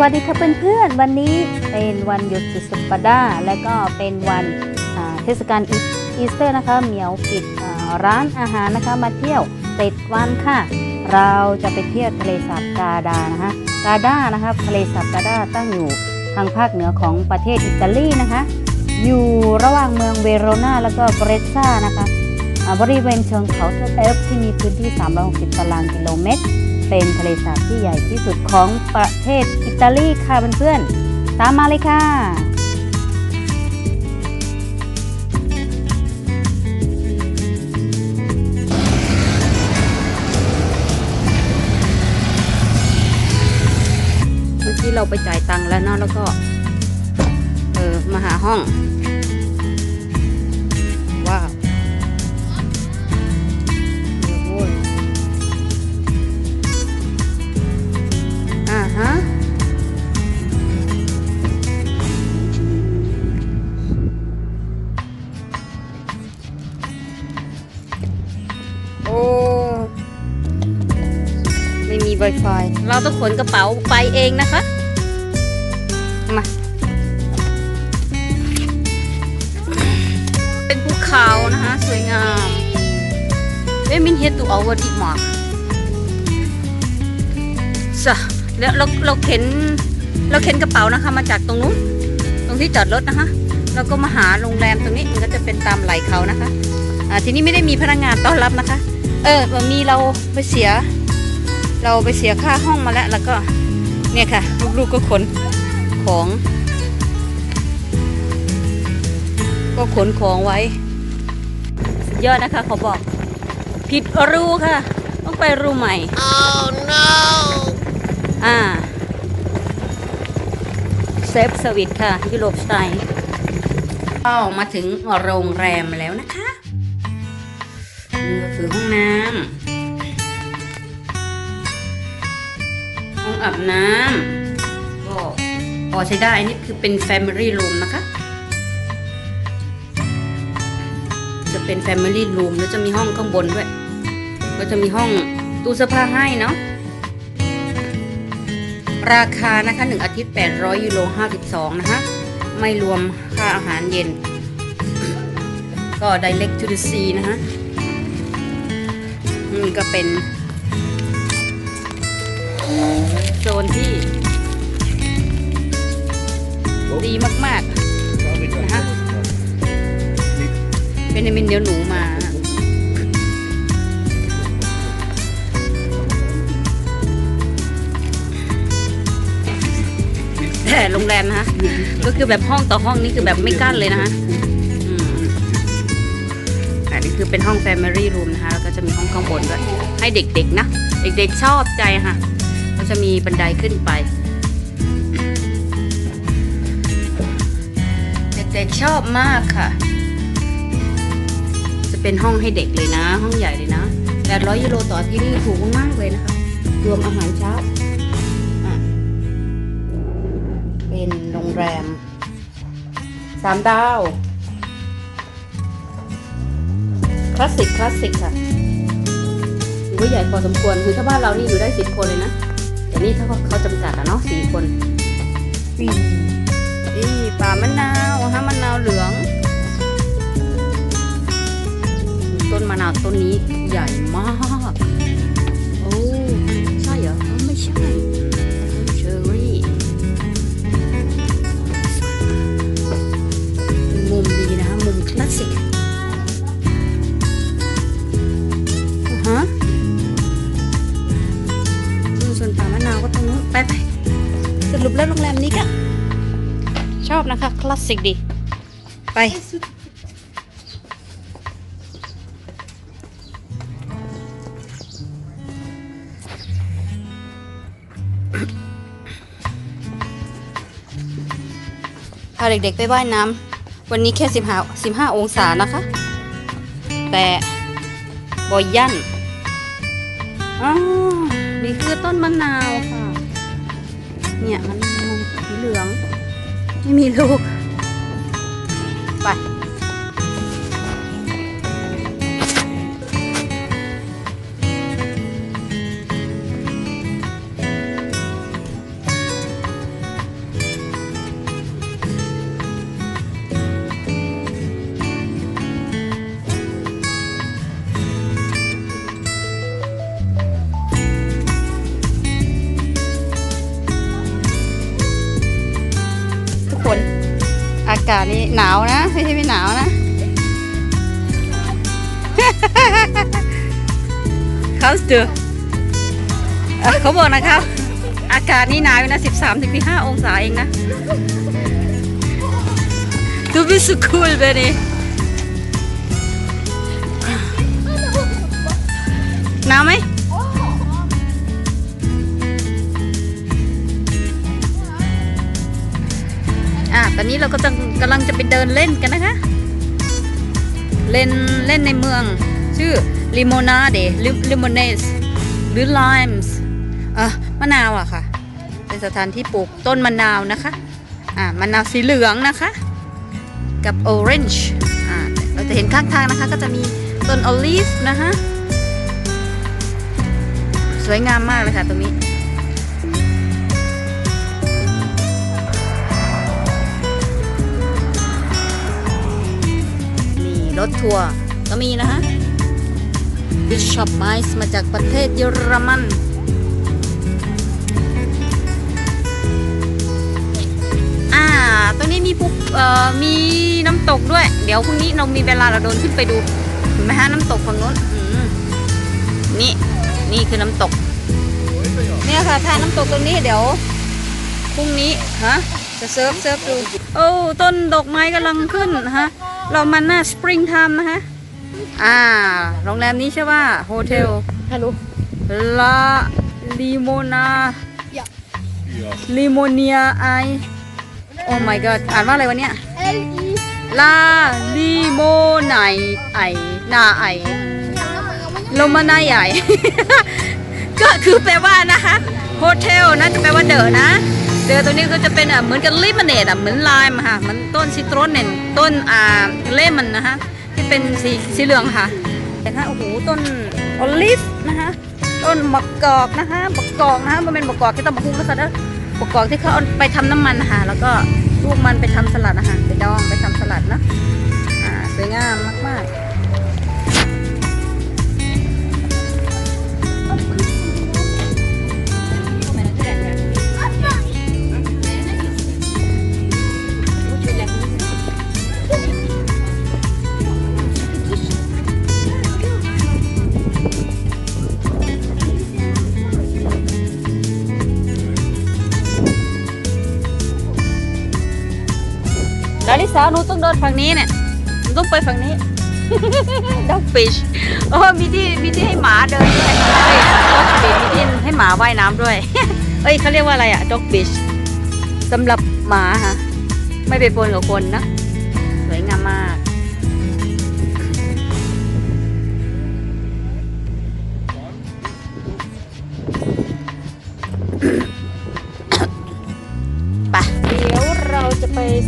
สวัสดีค่ะเพื่อนๆ วันนี้เป็นวันหยุดสุดสัปดาห์และก็เป็นวันเทศกาลอีสเตอร์นะคะเหมียวปิดร้านอาหารนะคะมาเที่ยวเจ็ดวันค่ะ เราจะไปเที่ยวทะเลสาบกาดานะคะกาดานะคะทะเลสาบกาดาตั้งอยู่ทางภาคเหนือของประเทศอิตาลีนะคะ อยู่ระหว่างเมืองเวโรนาแล้วก็เบรซซ่านะคะบริเวณเชิงเขาเทอร์เอฟที่มีพื้นที่ 360 ตารางกิโลเมตร เป็นทะเลสาบที่ใหญ่ที่สุดของประเทศอิตาลีค่ะเพื่อนๆ ตามมาเลยค่ะเมื่อกี้เราไปจ่ายตังค์แล้วเนาะแล้วก็ เออมาหาห้อง ไม่มี Wi-Fi เราต้องขนกระเป๋าไปเองนะคะ มา เป็นภูเขานะคะ สวยงามเอ้มินเฮตูเอาวดีมากสะแล้วเราเราเข็นเราเข็นกระเป๋านะคะมาจากตรงนู้น ตรงที่จอดรถนะคะ แล้วก็มาหาโรงแรมตรงนี้มันก็จะเป็นตามไหลเขานะคะ อ่าทีนี้ไม่ได้มีพนักงานต้อนรับนะคะ เออวันนี้เราไปเสีย เราไปเสียค่าห้องมาแล้ว แล้วก็เนี่ยค่ะ ลูกๆก็ขนของ ก็ขนของไว้สุดยอดนะคะเขาบอก ผิดรูค่ะ ต้องไปรูใหม่อ่าเซฟสวิตค่ะ ยุโรปสไตล์ก็มาถึงโรงแรมแล้วนะคะนี่ก็คือห้องน้ำ องอาบน้ำก็พอใช้ได้อันนี่คือเป็น Family Room นะคะ จะเป็น Family Room แล้วจะมีห้องข้างบนด้วย ก็จะมีห้องตู้เสื้อผ้าให้เนาะราคานะคะ 1 อาทิตย์ 800 ยูโร 52 นะคะ ไม่รวมค่าอาหารเย็น ก็ direct to the sea นะคะนี่ก็เป็น โซนที่ดีมากๆนะคะเป็นมินเดี๋ยวหนูมาแต่โรงแรมนะคะก็คือแบบห้องต่อห้องนี่คือแบบไม่กั้นเลยนะคะอืมอันนี้คือเป็นห้อง Family Room นะคะ แล้วก็จะมีห้องข้างบนด้วย ให้เด็กๆนะ เด็กๆชอบใจค่ะก็ จะมีบันไดขึ้นไป เด็กๆชอบมากค่ะ จะเป็นห้องให้เด็กเลยนะ ห้องใหญ่เลยนะ 800 ยูโรต่อที่นี่ถูกมากๆเลยนะคะ รวมอาหารเช้า เป็นโรงแรมสามดาว คลาสสิก คลาสสิกค่ะถือว่าใหญ่พอสมควร คือถ้าบ้านเรานี่อยู่ได้สิบคนเลยนะ แต่นี่ถ้าเขาเขาจำกัดอะเนาะสี่คนอีป่ามะนาวฮะมะนาวเหลือง ต้นมะนาวต้นนี้ใหญ่มาก ลาสสิกดี ไปพาเด็กๆไปว่ายน้ำวันนี้แค่สิบห้าสิบห้าองศานะคะ แต่บอยยันอ๋อนี่คือต้นมะนาวค่ะ เนี่ยมันสีเหลือง ไม่มีลูก ไากาศนี่หนาวนะไม่ใช่ไม่หนาวนะ เขาเจอเขาบอกนะครับ อากาศนี่หนาวอยู่นะ13ถึง15องศาเองนะ Du bist so cool, Benny. หนาวไหม ตอนนี้เราก็จะกำลังจะไปเดินเล่นกันนะคะ เล่นเล่นในเมือง ชื่อลิโมนาเดลิโมเนสหรือ limes อะมะนาวอะค่ะ เป็นสถานที่ปลูกต้นมะนาวนะคะ อ่ามะนาวสีเหลืองนะคะ กับ orange อ่าเราจะเห็นข้างทางนะคะก็จะมีต้น olive นะคะ สวยงามมากเลยค่ะตรงนี้ รถทัวร์ก็มีนะคะ Bishop Mice มาจากประเทศเยอรมันอ่าตรงนี้มีภูเอ่อมีน้ำตกด้วย เดี๋ยวพรุ่งนี้เรามีเวลาเราเดินขึ้นไปดูเห็นไหมฮะน้ำตกฝั่งนู้นนี่นี่คือน้ำตก เนี่ยค่ะทาน้ำตกตรงนี้เดี๋ยวพรุ่งนี้ฮะจะเซิร์ฟเซิร์ฟดู โอ้ต้นดอกไม้กำลังขึ้นฮะ เรามาหน้าสปริงไทม์นะคะ อ่า โรงแรมนี้ใช่ว่าโฮเทล Hallo. ลาลิโมนา Ja. ลิโมเนียไอ โอ้ my god อ่านว่าอะไรวะเนี่ย L I ลาลิโมไนไอนาไอโลมานาใหญ่ ก็คือแปลว่านะคะ โฮเทลนะจะแปลว่าเดอนะ เดอตัวนี้ก็จะเป็นเหมือนกับลิมอนเนดอะเหมือนไลม์อะค่ะเหมันต้นซิตรอนเนี่ยต้นอ่าเลมอนนะคะที่เป็นสีสีเหลืองค่ะเห็นไหมโอ้โหต้นโอลิฟนะคะต้นมะกอกนะคะมะกอกนะคะมันเป็นมะกอกที่ต้องมาคุ้งนะคะนะมะกอกที่เขาเอาไปทำน้ำมันนะคะแล้วก็ลูกมันไปทำสลัดนะคะไปดองไปทำสลัดนะอ่าสวยงามมากๆ ลิสาหนูต้องเดินฝั่งนี้เนี่ยหนูต้องไปฝั่งนี้ ด็อกฟิชโอ้มีที่มีที่ให้หมาเดินด้วยด็อกฟิชมีที่ให้หมาว่ายน้ำด้วย เอ้ยเขาเรียกว่าอะไรอะด็อกฟิชสำหรับหมาฮะ ไม่ไปปนกับคนนะ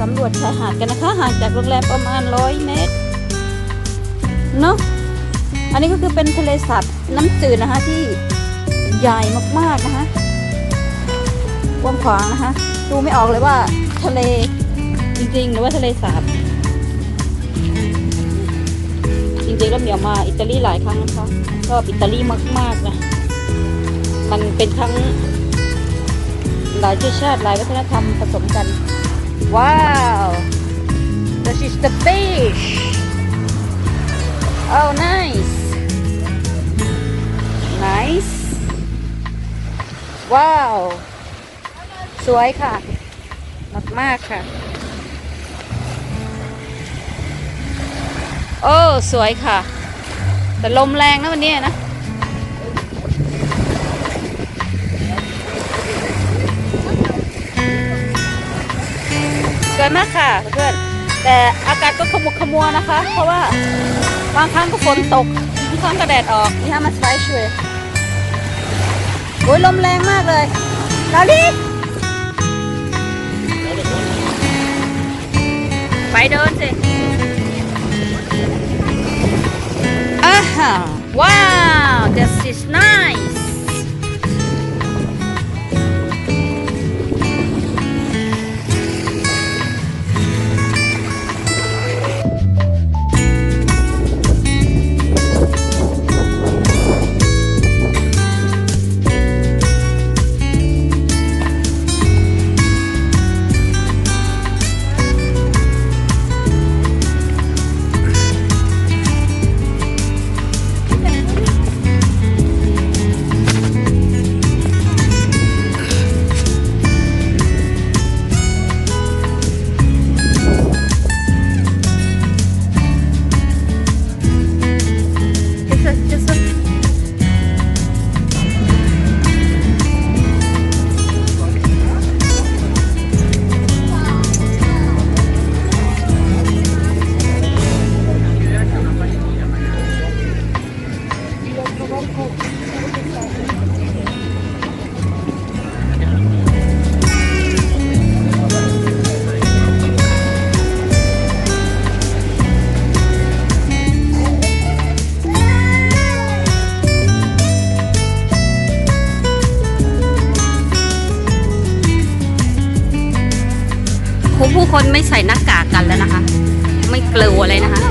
สำรวจชายหาดกันนะคะห่างจากโรงแรมประมาณร้อยเมตรเนาะอันนี้ก็คือเป็นทะเลสาบน้ำจืดนะคะที่ใหญ่มากๆนะคะกว้างขวางนะคะ ดูไม่ออกเลยว่าทะเลจริงๆ หรือว่าทะเลสาบจริงๆแล้วเหมียวมาอิตาลีหลายครั้งนะคะชอบอิตาลีมากๆนะมันเป็นทั้งหลายเชื้อชาติหลายวัฒนธรรมผสมกัน ว้าว this is the beach oh nice nice ว้าวสวยค่ะมากมากๆค่ะ โอ้ สวยค่ะ แต่ลมแรงนะวันนี้นะ สวยมากค่ะเพื่อนๆแต่อากาศก็ขมุกขมัวนะคะ เพราะว่าบางครั้งก็ฝนตกบางครั้งก็แดดออกนี่ฮะมันสไปช่วยโอ้ยลมแรงมากเลยลาลีไปเดินสิอ่าฮะว้าว this is nice ใส่หน้ากากกันแล้วนะคะ ไม่กลัวเลยนะคะ